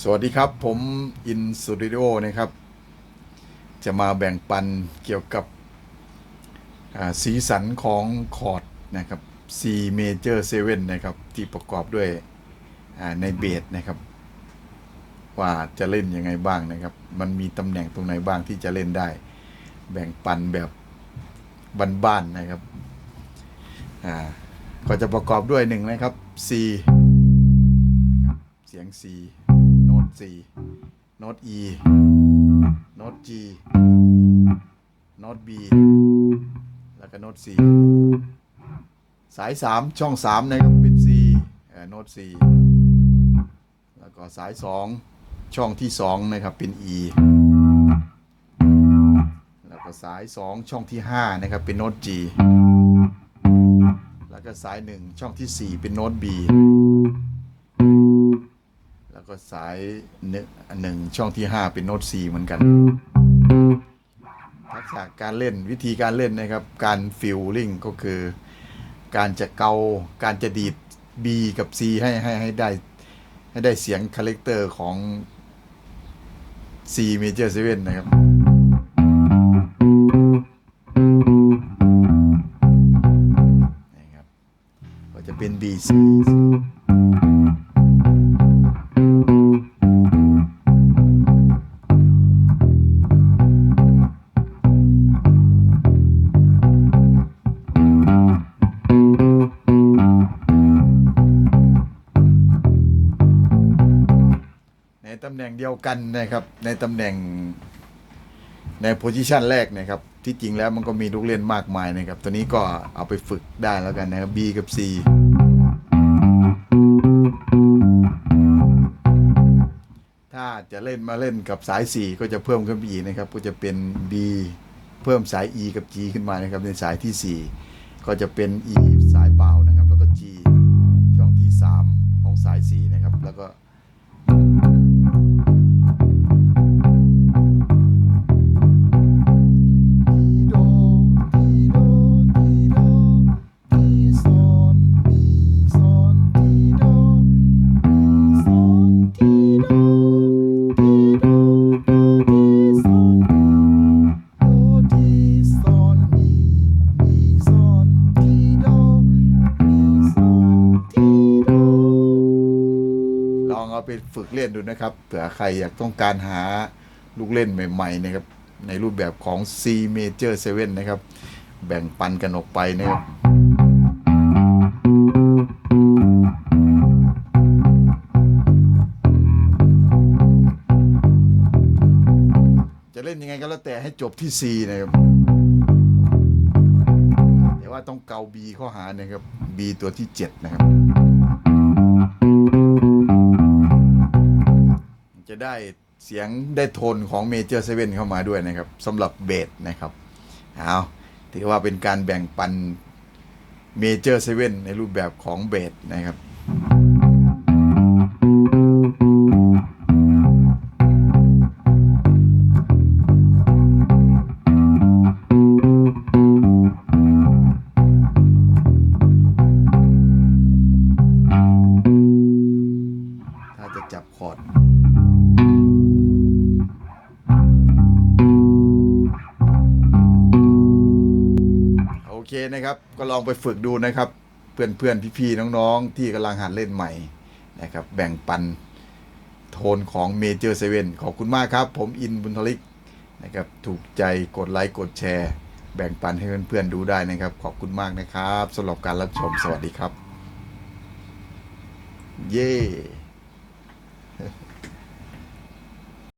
สวัสดีครับ ผมอินสตูดิโอนะครับ จะมาแบ่งปันเกี่ยวกับสีสันของคอร์ดนะครับ C major 7 นะครับ ที่ประกอบด้วยในเบสนะครับ ว่าจะเล่นยังไงบ้างนะครับ มันมีตำแหน่งตรงไหนบ้างที่จะเล่นได้ แบ่งปันแบบบ้านๆนะครับก็จะประกอบด้วยหนึ่งนะครับ C เสียง C โน้ต C โน้ต E โน้ต G โน้ต B แล้วก็โน้ต C สาย 3 ช่อง 3 นะครับเป็น C โน้ต C แล้วก็สาย 2 ช่องที่ 2 นะครับเป็น E แล้วก็สาย 2 ช่องที่ 5 นะครับเป็นโน้ต G แล้วก็สาย 1 ช่องที่ 4 เป็นโน้ต B แล้วก็สายหนึ่งหนึ่งช่องที่ 5 เป็นโน้ต C เหมือนกัน ทักษะการเล่นวิธีการเล่นนะครับ การฟิลลิ่งก็คือ การจะเกาการจะดีด B กับ C ให้ให้ให้ได้ให้ได้เสียงคาแรคเตอร์ของ C major 7นะครับนะครับ ตำแหน่งเดียวกันนะครับ ในตำแหน่งในโพซิชันแรกนะครับ ที่จริงแล้วมันก็มีลูกเล่นมากมายนะครับ ตัวนี้ก็เอาไปฝึกได้แล้วกันนะครับ B กับ C ถ้าจะเล่นมาเล่นกับสาย 4 ก็จะเพิ่มขึ้นไปอีกนะครับ ก็จะเป็น B เพิ่มสาย E กับ G ขึ้นมานะครับ ในสายที่ 4 ก็จะเป็น E สายเปล่านะครับ แล้วก็ G ช่องที่ 3 ของสาย 4 นะครับ แล้วก็ ฝึกเล่นดูนะครับเผื่อใครอยากต้องการหาลูกเล่นใหม่ๆนะครับในรูปแบบของ C major 7 นะครับ แบ่งปันกันออกไปนะครับจะเล่นยังไงก็แล้วแต่ให้จบที่ C นะครับแต่ว่าต้องเกา B เข้าหานะครับ B ตัวที่ 7 นะครับ ได้เสียงได้โทนของเมเจอร์เซเว่นเข้ามาด้วยนะครับสำหรับเบสนะครับเอาถือว่าเป็นการแบ่งปันเมเจอร์เซเว่นในรูปแบบของเบสนะครับ นะครับ ก็ลองไปฝึกดูนะครับเพื่อนเพื่อนๆพี่ๆน้องๆ ที่กำลังหัดเล่นใหม่นะครับ แบ่งปันโทนของ Major 7ขอบคุณมากครับ ผมอินบุญทลิกนะครับ ถูกใจกดไลค์กดแชร์ แบ่งปันให้เพื่อนๆดูได้นะครับ ขอบคุณมากนะครับสำหรับการรับชมสวัสดีครับ เย้